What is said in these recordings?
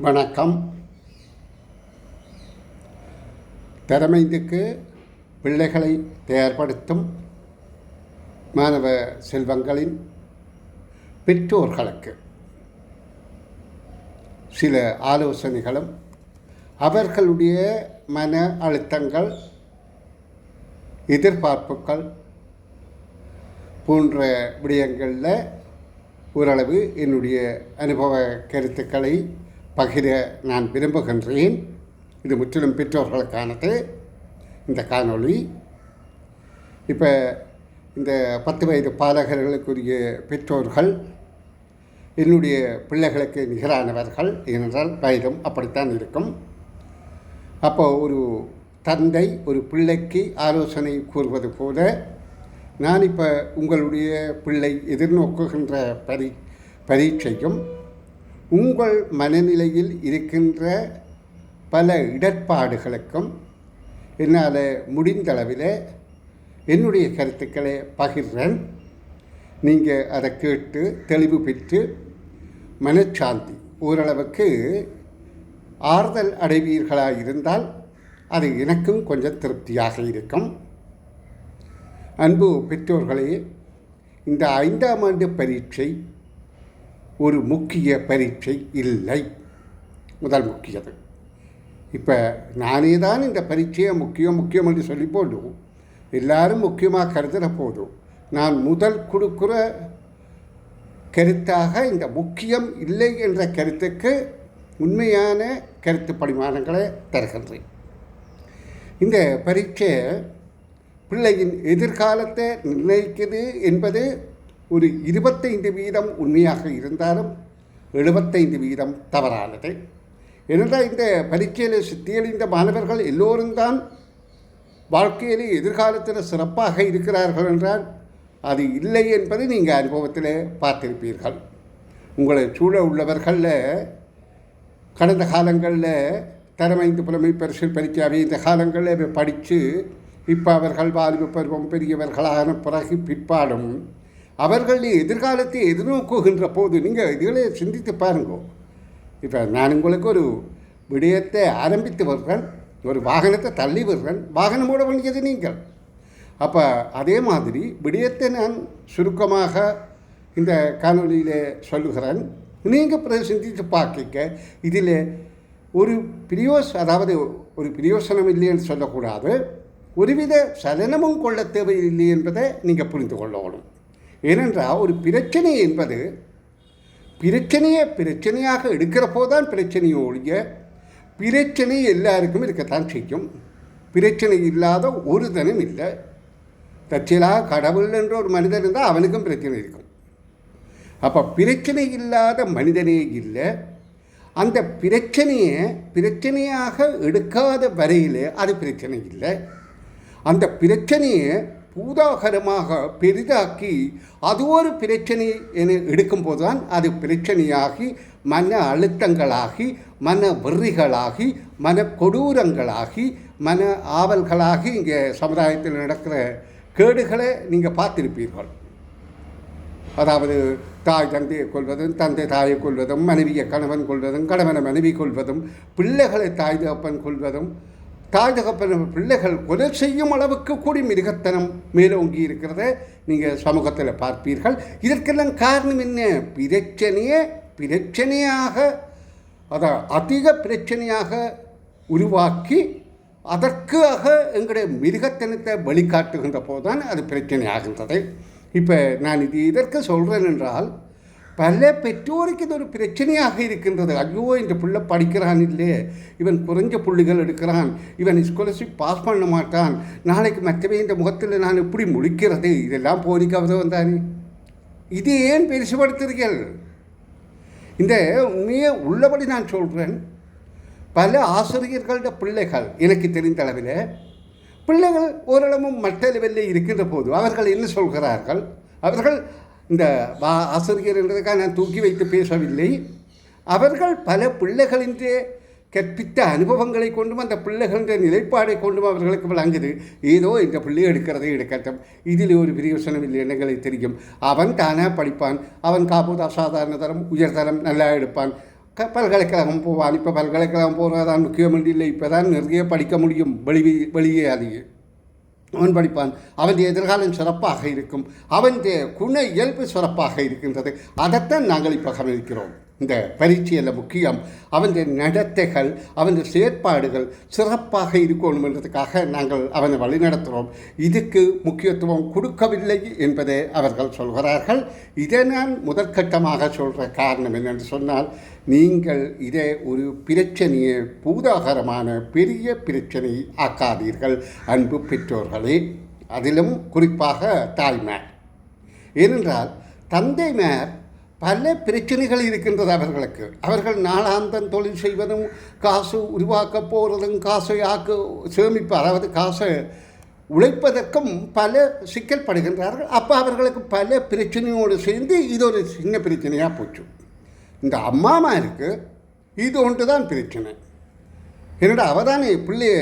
வணக்கம். திறமைந்துக்கு பிள்ளைகளை தயார்படுத்தும் மாணவ செல்வங்களின் பெற்றோர்களுக்கு சில ஆலோசனைகளும் அவர்களுடைய மன அழுத்தங்கள் எதிர்பார்ப்புகள் போன்ற விடயங்களில் ஓரளவு என்னுடைய அனுபவ கருத்துக்களை பகிர நான் விரும்புகின்றேன். இது முற்றிலும் பெற்றோர்களுக்கானது. இந்த காணொளி. இப்போ இந்த பத்து வயது பாலகர்களுக்குரிய பெற்றோர்கள் என்னுடைய பிள்ளைகளுக்கு நிகரானவர்கள் ஏனென்றால் வயதும் அப்படித்தான் இருக்கும். அப்போ ஒரு தந்தை ஒரு பிள்ளைக்கு ஆலோசனை கூறுவது போல நான் இப்போ உங்களுடைய பிள்ளை எதிர்நோக்குகின்ற பரி பரீட்சையும் உங்கள் மனநிலையில் இருக்கின்ற பல இடர்பாடுகளுக்கும் என்னால் முடிந்தளவில் என்னுடைய கருத்துக்களை பகிர்றேன். நீங்கள் அதை கேட்டு தெளிவு பெற்று மனச்சாந்தி. ஓரளவுக்கு ஆறுதல் அடைவீர்களாக இருந்தால் அது எனக்கும் கொஞ்சம் திருப்தியாக இருக்கும். அன்பு பெற்றோர்களே இந்த ஐந்தாம் ஆண்டு பரீட்சை ஒரு முக்கிய பரீட்சை இல்லை. முதல் முக்கியது. இப்போ நானே தான் இந்த பரீட்சையை முக்கியம் முக்கியம் என்று சொல்லி போடும் எல்லாரும் முக்கியமாக கருதுகிற போதும். நான் முதல் கொடுக்குற கருத்தாக இந்த முக்கியம் இல்லை என்ற கருத்துக்கு உண்மையான கருத்து பரிமாணங்களை தருகின்றேன். இந்த பரீட்சை பிள்ளையின் எதிர்காலத்தை நிர்ணயிக்குது என்பது ஒரு இருபத்தைந்து வீதம் உண்மையாக இருந்தாலும் எழுபத்தைந்து வீதம் தவறானது. ஏனென்றால் இந்த பரீட்சையில் சித்தியடைந்த மாணவர்கள் எல்லோரும் தான் வாழ்க்கையில் எதிர்காலத்தில் சிறப்பாக இருக்கிறார்கள் என்றால் அது இல்லை என்பதை நீங்கள் அனுபவத்தில் பார்த்திருப்பீர்கள். உங்களை சூழ உள்ளவர்களில் கடந்த காலங்களில் தரமைந்து புலமை பரிசில் பரீட்சாவை இந்த காலங்களில் படித்து இப்போ அவர்கள் வாலிப பருவம் பெரியவர்களான பிறகு பிற்பாடும் அவர்கள் எதிர்காலத்தை எதிர்நோக்குகின்ற போது நீங்கள் இதுகளை சிந்தித்து பாருங்க. இப்போ நான் உங்களுக்கு ஒரு விடயத்தை ஆரம்பித்து வருகிறேன். ஒரு வாகனத்தை தள்ளி வருவேன் வாகனம் ஓட வேண்டியது நீங்கள். அப்போ அதே மாதிரி விடயத்தை நான் சுருக்கமாக இந்த காணொலியில் சொல்லுகிறேன். நீங்கள் பிறகு சிந்தித்து பார்க்க இதில் ஒரு பிரியோஸ் அதாவது ஒரு பிரியோசனம் இல்லைன்னு சொல்லக்கூடாது. ஒருவித சலனமும் கொள்ள தேவையில்லை என்பதை நீங்கள் புரிந்து கொள்ளணும். ஏனென்றால் ஒரு பிரச்சனை என்பது பிரச்சனையை பிரச்சனையாக எடுக்கிற போதுதான் பிரச்சனையை ஒழிய பிரச்சனை எல்லாருக்கும் இருக்கத்தான் செய்யும். பிரச்சனை இல்லாத ஒரு தனம் இல்லை. தற்செயலாக கடவுள் என்ற ஒரு மனிதன் இருந்தால் அவனுக்கும் பிரச்சனை இருக்கும். அப்போ பிரச்சனை இல்லாத மனிதனே இல்லை. அந்த பிரச்சனையை பிரச்சனையாக எடுக்காத வரையில் அது பிரச்சனை இல்லை. அந்த பிரச்சனையை பூதாகரமாக பெரிதாக்கி அது ஒரு பிரச்சனை என எடுக்கும்போது தான் அது பிரச்சனையாகி மன அழுத்தங்களாகி மன வெறிகளாகி மன கொடூரங்களாகி மன ஆவல்களாகி இங்கே சமுதாயத்தில் நடக்கிற கேடுகளை நீங்கள் பார்த்திருப்பீர்கள். அதாவது தாய் தந்தையை கொள்வதும் தந்தை தாயை கொள்வதும் மனைவியை கணவன் கொள்வதும் கணவனை மனைவி கொள்வதும் பிள்ளைகளை தாய் தகப்பன் கொள்வதும் தாய் பிள்ளைகள் கொலை செய்யும் அளவுக்கு கூடி மிருகத்தனம் மேலோங்கி இருக்கிறத நீங்கள் சமூகத்தில் பார்ப்பீர்கள். இதற்கெல்லாம் காரணம் என்ன? பிரச்சனையே பிரச்சனையாக அதை அதிக பிரச்சனையாக உருவாக்கி அதற்காக எங்களுடைய மிருகத்தனத்தை வழிகாட்டுகின்ற போதுதான் அது பிரச்சனை ஆகின்றது. இப்போ நான் இது இதற்கு சொல்கிறேன் என்றால் பல பெற்றோருக்கு இது ஒரு பிரச்சனையாக இருக்கின்றது. ஐயோ இந்த பிள்ளை படிக்கிறான் இல்லையே. இவன் குறைஞ்ச புள்ளிகள் எடுக்கிறான். இவன் ஸ்காலர்ஷிப் பாஸ் பண்ண மாட்டான். நாளைக்கு மற்றவே இந்த முகத்தில் நான் எப்படி முடிக்கிறது இதெல்லாம் போரிக்காவது வந்தானே. இது ஏன் பெருசுபடுத்துறீர்கள்? இந்த உண்மையை உள்ளபடி நான் சொல்கிறேன் பல ஆசிரியர்களோட பிள்ளைகள் எனக்கு தெரிந்த அளவில் பிள்ளைகள் ஓரளவு மற்ற லெவலில் இருக்கின்ற போது அவர்கள் என்ன சொல்கிறார்கள்? அவர்கள் இந்த வா ஆசிரியர் என்றதுக்காக நான் தூக்கி வைத்து பேசவில்லை. அவர்கள் பல பிள்ளைகளின்றே கற்பித்த அனுபவங்களை கொண்டும் அந்த பிள்ளைகளின் நிலைப்பாடை கொண்டும் அவர்களுக்கு விளங்குது ஏதோ இந்த பிள்ளை எடுக்கிறதை எடுக்கட்டும். இதில் ஒரு பிரியோசனம் இல்லை எண்ணங்களை தெரியும். அவன் தானாக படிப்பான். அவன் காப்போது அசாதாரண தரம் உயர்தரம் நல்லா எடுப்பான். க பல்கலைக்கழகம் போவான். இப்போ பல்கலைக்கழகம் போகிறதான் முக்கியம் இல்லை இப்போ தான் நிறைய படிக்க முடியும். வெளி வெளியே அதிக அவன் படிப்பான் அவன் எதிர்காலம் சிறப்பாக இருக்கும். அவன் குண இயல்பு சிறப்பாக இருக்கின்றது. அதைத்தான் நாங்கள் இப்போ கவனிக்கிறோம். இந்த பரீட்சையில் முக்கியம். அவன் நடத்தைகள் அவன் செயற்பாடுகள் சிறப்பாக இருக்கணும் என்றதுக்காக நாங்கள் அவனை வழிநடத்துகிறோம் இதுக்கு முக்கியத்துவம் கொடுக்கவில்லை என்பதை அவர்கள் சொல்கிறார்கள். இதை நான் முதற்கட்டமாக சொல்கிற காரணம் என்னென்று சொன்னால் நீங்கள் இதை ஒரு பிரச்சனையை பூதாகரமான பெரிய பிரச்சனை ஆக்காதீர்கள் அன்பு பெற்றோர்களே. அதிலும் குறிப்பாக தாய்மார். ஏனென்றால் தந்தைமார் பல பிரச்சனைகள் இருக்கின்றது அவர்களுக்கு. அவர்கள் நாளாந்தம் தொழில் செய்வதும் காசு உருவாக்க போகிறதும் காசை ஆக்க சேமிப்பு அதாவது காசை உழைப்பதற்கும் பல சிக்கல் படுகின்றார்கள். அப்போ அவர்களுக்கு பல பிரச்சனையோடு சேர்ந்து இது ஒரு சின்ன பிரச்சனையாக போச்சு. இந்த அம்மாமாருக்கு இது ஒன்று தான் பிரச்சனை. என்னடா அவதானே பிள்ளைய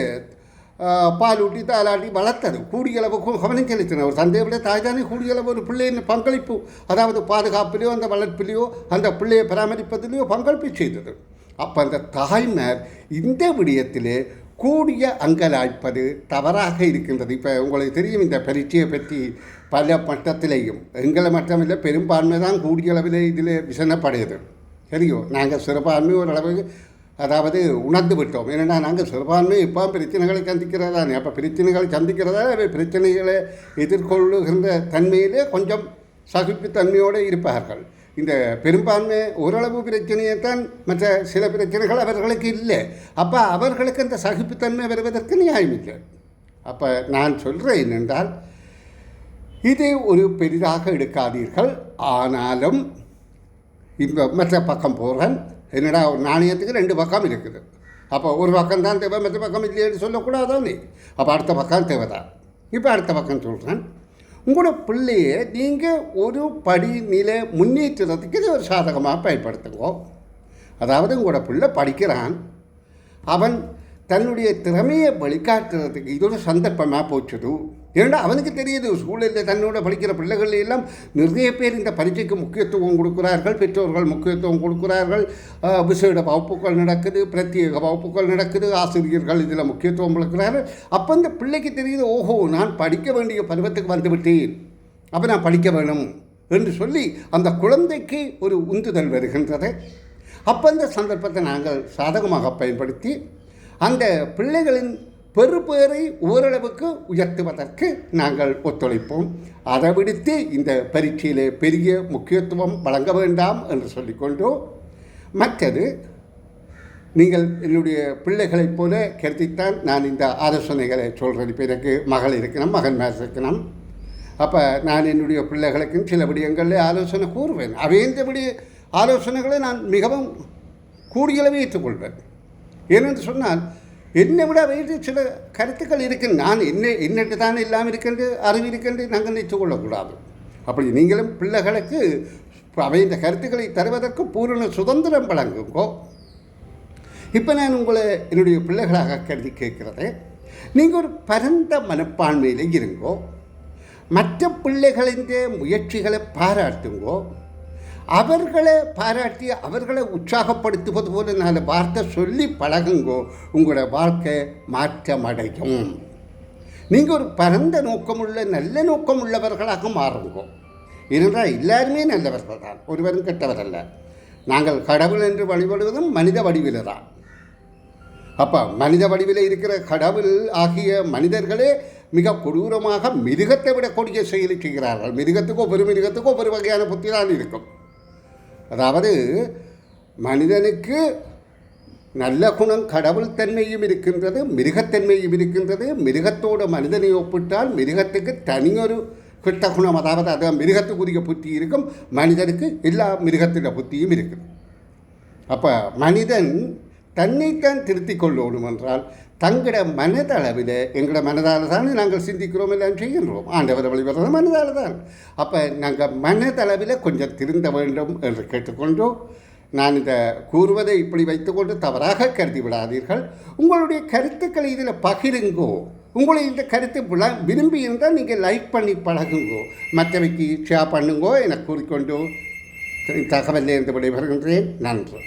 பாலூட்டி தாலாட்டி வளர்த்தது கூடிய அளவுக்கு கவனம் செலுத்தின ஒரு தந்தையை விட தாய் தானே கூடிய அளவு ஒரு பிள்ளையின் பங்களிப்பு அதாவது பாதுகாப்பிலையோ அந்த வளர்ப்பிலையோ அந்த பிள்ளையை பராமரிப்பதிலேயோ பங்களிப்பு செய்தது அப்போ அந்த தாய்மார் இந்த விடயத்திலே கூடிய அங்கலாய்ப்பது தவறாக இருக்கின்றது இப்போ உங்களுக்கு தெரியும் இந்த பரீட்சையை பற்றி பல மட்டத்திலேயும் எங்களை மட்டமில்லை பெரும்பான்மை தான் கூடிய அளவில் இதில் விசனப்படுகிறது சரியோ நாங்கள் சிறுபான்மை ஓரளவுக்கு அதாவது உணர்ந்து விட்டோம். ஏன்னா நாங்கள் சிறுபான்மை இப்போ பிரச்சனைகளை சந்திக்கிறதா அப்போ பிரச்சனைகளை சந்திக்கிறதா பிரச்சனைகளை எதிர்கொள்ளுகின்ற தன்மையிலே கொஞ்சம் சகிப்புத்தன்மையோடு இருப்பார்கள். இந்த பெரும்பான்மை ஓரளவு பிரச்சனையைத்தான் மற்ற சில பிரச்சனைகள் அவர்களுக்கு இல்லை. அப்போ அவர்களுக்கு அந்த சகிப்புத்தன்மை வருவதற்கு நியாயம் இல்லை. அப்போ நான் சொல்கிறேன் என்றால் இதை ஒரு பெரிதாக எடுக்காதீர்கள். ஆனாலும் இப்போ மற்ற பக்கம் போகிறேன். என்னடா ஒரு நாணயத்துக்கு ரெண்டு பக்கம் இருக்குது. அப்போ ஒரு பக்கம் தான் தேவை மற்ற பக்கம் இல்லைன்னு சொல்லக்கூடாதானே அப்போ அடுத்த பக்கம் தேவை தான் இப்போ அடுத்த பக்கம் சொல்கிறேன் உங்களோட பிள்ளையை நீங்கள் ஒரு படிநிலை முன்னேற்றத்துக்கு இது ஒரு சாதகமாக பயன்படுத்துங்கோ. அதாவது உங்களோட பிள்ளை படிக்கிறான். அவன் தன்னுடைய திறமையை வழிகாட்டுறதுக்கு இது ஒரு சந்தர்ப்பமாக போச்சுது. ஏன்னா அவனுக்கு தெரியுது? ஸ்கூலில் தன்னோட படிக்கிற பிள்ளைகள் எல்லாம் நிறைய பேர் இந்த பரீட்சைக்கு முக்கியத்துவம் கொடுக்குறார்கள் பெற்றோர்கள் முக்கியத்துவம் கொடுக்குறார்கள். விசேட வகுப்புகள் நடக்குது பிரத்யேக வகுப்புகள் நடக்குது ஆசிரியர்கள் இதில் முக்கியத்துவம் கொடுக்குறார்கள் அப்போ இந்த பிள்ளைக்கு தெரியுது ஓஹோ நான் படிக்க வேண்டிய பருவத்துக்கு வந்துவிட்டேன் அப்போ நான் படிக்க வேணும் என்று சொல்லி அந்த குழந்தைக்கு ஒரு உந்துதல் வருகின்றது. அப்போ அந்த சந்தர்ப்பத்தை நாங்கள் சாதகமாக பயன்படுத்தி அந்த பிள்ளைகளின் பெறுபேரை ஓரளவுக்கு உயர்த்துவதற்கு நாங்கள் ஒத்துழைப்போம். அதை விடுத்து இந்த பரீட்சையில் பெரிய முக்கியத்துவம் வழங்க வேண்டாம் என்று சொல்லிக்கொண்டோம். மற்றது நீங்கள் என்னுடைய பிள்ளைகளைப் போல கருதித்தான் நான் இந்த ஆலோசனைகளை சொல்கிறேன் இப்போ எனக்கு மகள் இருக்கணும் மகன் மேல் இருக்கணும். அப்போ நான் என்னுடைய பிள்ளைகளுக்கும் சில விடயங்களில் ஆலோசனை கூறுவேன். அவையந்தபடி ஆலோசனைகளை நான் மிகவும் கூடியளவு ஏற்றுக்கொள்வேன். ஏனென்று சொன்னால் என்னை விட வயது சில கருத்துக்கள் இருக்கு நான் என்ன என்னட்டு தான் இல்லாமல் இருக்கின்ற அறிவு இருக்கின்ற நாங்கள் நினைத்து கொள்ளக்கூடாது. அப்படி நீங்களும் பிள்ளைகளுக்கு அவை இந்த கருத்துக்களை தருவதற்கு பூரண சுதந்திரம் வழங்குங்கோ. இப்போ நான் உங்களை என்னுடைய பிள்ளைகளாக கருதி கேட்குறதே நீங்கள் ஒரு பரந்த மனப்பான்மையில் இருங்கோ. மற்ற பிள்ளைகளின் முயற்சிகளை பாராட்டுங்கோ. அவர்களை பாராட்டி அவர்களை உற்சாகப்படுத்துவது போல நாலு வார்த்தை சொல்லி பழகுங்கோ உங்களோட வாழ்க்கை மாற்றமடையும். நீங்கள் ஒரு பரந்த நோக்கமுள்ள நல்ல நோக்கம் உள்ளவர்களாக மாறுங்கோ. இருந்தால் எல்லாருமே நல்லவர்கள் தான். ஒருவரும் கெட்டவர் அல்ல. நாங்கள் கடவுள் என்று வழிபடுவதும் மனித வடிவில் தான். அப்போ மனித வடிவில் இருக்கிற கடவுள் ஆகிய மனிதர்களே மிக கொடூரமாக மிருகத்தை விட கொடிய செயலை செய்கிறார்கள் மிருகத்துக்கோ பெரு மிருகத்துக்கோ ஒரு வகையான புத்தி தான் இருக்கும். அதாவது மனிதனுக்கு நல்ல குணம் கடவுள் தன்மையும் இருக்கின்றது மிருகத்தன்மையும் இருக்கின்றது. மிருகத்தோடு மனிதனை ஒப்பிட்டால் மிருகத்துக்கு தனியொரு கெட்ட குணம் அதாவது அது மிருகத்துக்குரிய புத்தி இருக்கும் மனிதனுக்கு எல்லா மிருகத்துட புத்தியும் இருக்குது. அப்போ மனிதன் தன்னைத்தான் திருத்திக் கொள்ளணும் என்றால் தங்களோட மனதளவில் எங்களோட மனதால் தான் நாங்கள் சிந்திக்கிறோம் எல்லாம் செய்கின்றோம். ஆண்டவர் வழிபடுறது மனதால் தான் அப்போ நாங்கள் மனதளவில் கொஞ்சம் திருந்த வேண்டும் என்று கேட்டுக்கொண்டோம் நான் இதை கூறுவதை இப்படி வைத்துக்கொண்டு தவறாக கருதி விடாதீர்கள். உங்களுடைய கருத்துக்களை இதில் பகிருங்கோ. உங்களை இந்த கருத்து விழா விரும்பி இருந்தால் நீங்கள் லைக் பண்ணி பழகுங்கோ. மற்றவைக்கு ஷேர் பண்ணுங்கோ என கூறிக்கொண்டு தகவலில் இருந்து விடைபெறுகின்றேன். நன்றி.